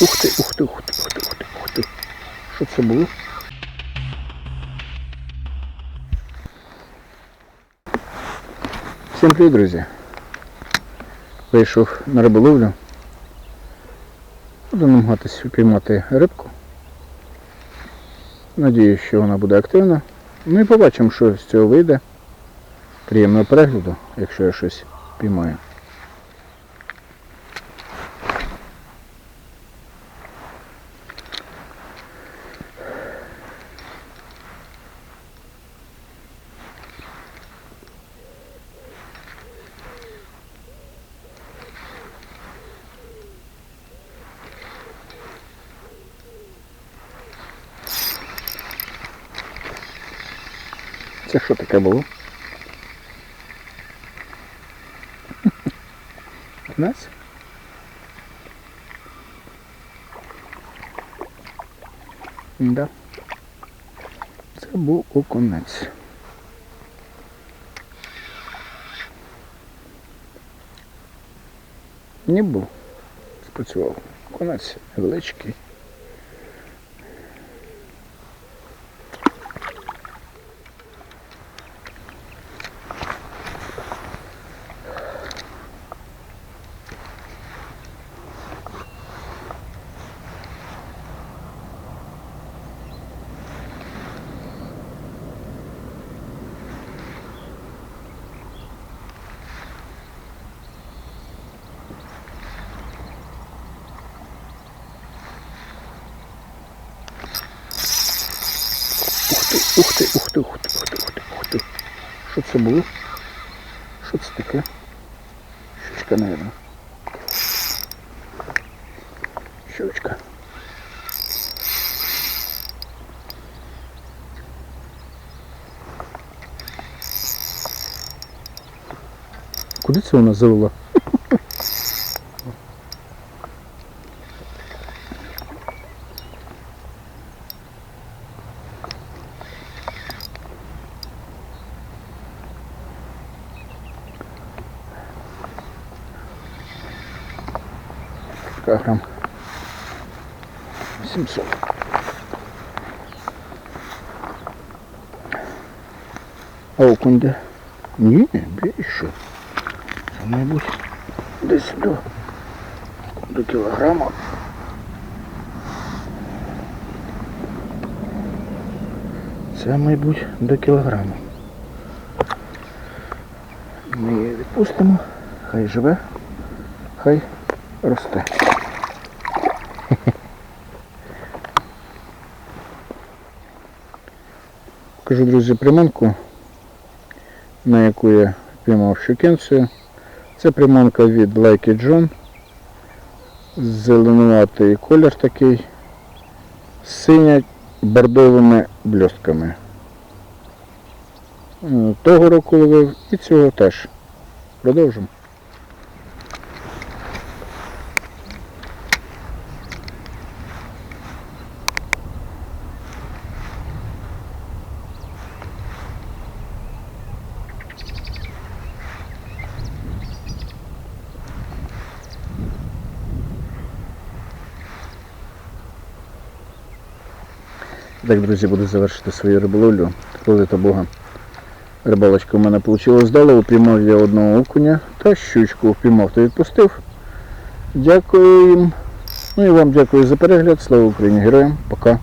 Ух ти, ух ти, ух ти, ух ти, ух ти, ух ти. Що це було? Всім привіт, друзі. Вийшов на риболовлю. Буду намагатись упіймати рибку. Надіюсь, що вона буде активна. Ну і побачимо, що з цього вийде. Приємного перегляду, якщо я щось піймаю. Це що таке було? Нас? Да. Це був окунець. Не був. Спрацював. Окунець величкий. Ух ти, ух ти, ух ти, ух ти, ух ти, ух ти. Що це було? Що це таке? Щучка, мабуть. Щучка. Куди це вона завела? Грам 700. А окунь де? Ні, більше. Це, мабуть, десь до, до кілограма. Це, мабуть, до кілограма. Ми її відпустимо, хай живе, хай росте. Кажу, друзі, приманку, на яку я піймав щукенцію. Це приманка від Like John. Зеленуватий колір такий, з синя бордовими блістками. Е, Того року ловив і цього теж. Продовжимо. Так, друзі, буду завершити свою риболовлю. Хвалити Бога. Рибалочка у мене вийшла здала, упіймав я одного окуня та щучку впіймав та відпустив. Дякую їм. Ну і вам дякую за перегляд. Слава Україні! Героям! Пока!